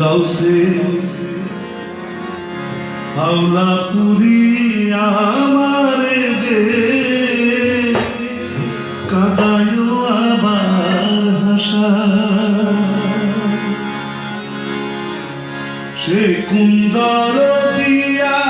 গাউসে হাওলা পুরি আমারে যে কাদায় আবার হাসা। সে কুন্দর দিয়া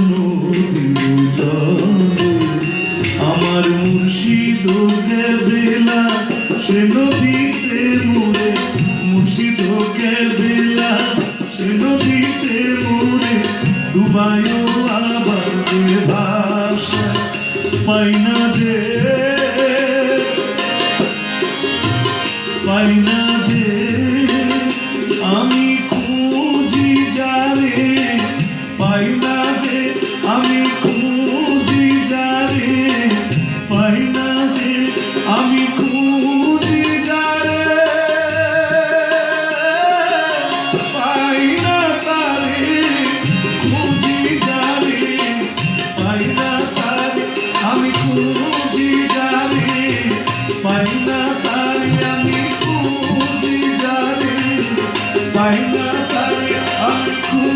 সে নদীতে মোরে মুর্শিদ কেবেলা সে নদীতে মোরে ডুবায়ও আবার ভাষা পাই Saina Kare Anku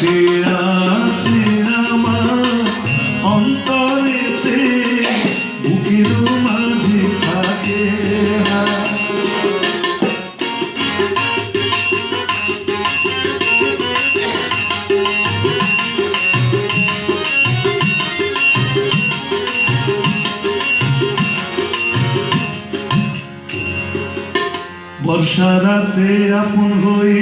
Sri Ram, Sri Rama, Antare বর্ষা রাতে আপন হই